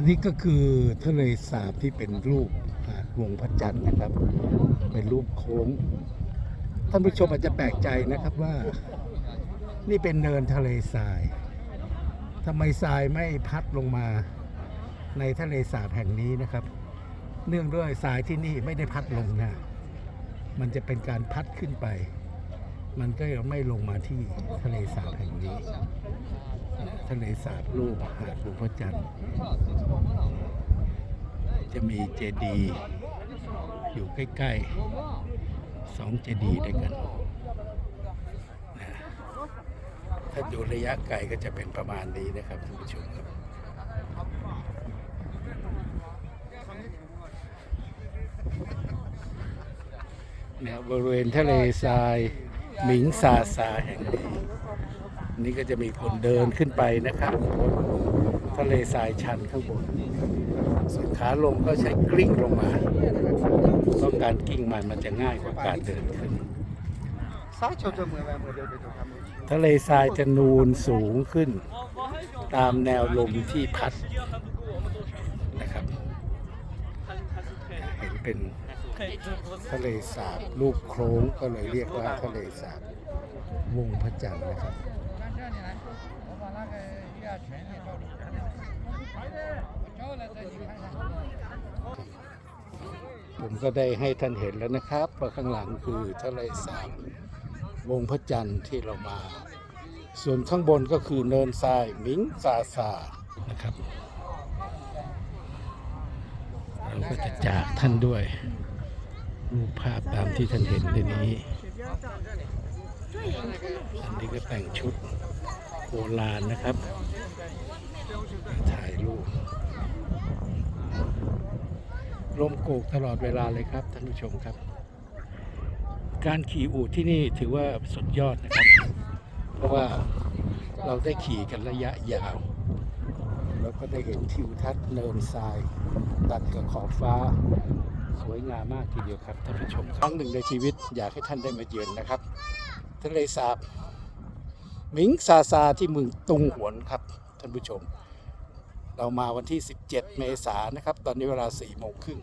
อันนี้ก็คือทะเลสาบที่เป็นรูปหวงพระจันทร์นะครับ เป็นรูปโค้ง ท่านผู้ชมอาจจะแปลกใจนะครับว่า นี่เป็นเนินทะเลทรายทำไมทรายไม่พัดลงมาในทะเลสาบแห่งนี้นะครับ เนื่องด้วยทรายที่นี่ไม่ได้พัดลงนะมันจะเป็นการพัดขึ้นไป มันก็ยังไม่ลงมาที่ทะเลสาบแห่งนี้ ทะเลสาบรูปหาดหลวงพระจันทร์จะมีเจดีย์อยู่ใกล้ๆสองเจดีย์ด้วยกัน ถ้าดูระยะไกลก็จะเป็นประมาณนี้นะครับท่านผู้ชมครับเนี่ยบริเวณทะเลทราย หมิงซาซาแห่งนี้นี่ก็จะมีคนเดินขึ้นไปนะครับบนทะเลทรายชันข้างบนส่วนขาลงก็ใช้กลิ้งลงมาเพราะการกลิ้งมันมันจะง่ายกว่าการเดินขึ้น ทะเลทรายจะนูนสูงขึ้น ตามแนวลมที่พัดนะครับ เห็นเป็น ทะเลสาบรูปโครงก็เลยเรียกว่าทะเลสาบวงพระจันทร์นะครับผมก็ได้ให้ท่านเห็นแล้วนะครับว่าข้างหลังคือทะเลสาบวงพระจันทร์ที่เรามา ส่วนข้างบนก็คือเนินทรายมิงซาซานะครับเราก็จะจากท่านด้วย รูปภาพตามที่ท่านเห็นในนี้ อันนี้ก็แต่งชุดโบราณนะครับ ถ่ายรูปลมโกกตลอดเวลาเลยครับท่านผู้ชมครับ การขี่อูฐที่นี่ถือว่าสุดยอดนะครับ เพราะว่าเราได้ขี่กันระยะยาว แล้วก็ได้เห็นทิวทัศน์เนินทราย ตัดกับขอบฟ้า สวยงามมากทีเดียวครับท่านผู้ชมครั้งหนึ่งในชีวิตอยากให้ท่านได้มาเยือนนะครับทะเลสาบหมิงซาซาที่เมืองตุงหวนครับท่านผู้ชม เรามาวันที่ 17 เมษายนนะครับ ตอนนี้เวลา4โมงครึ่ง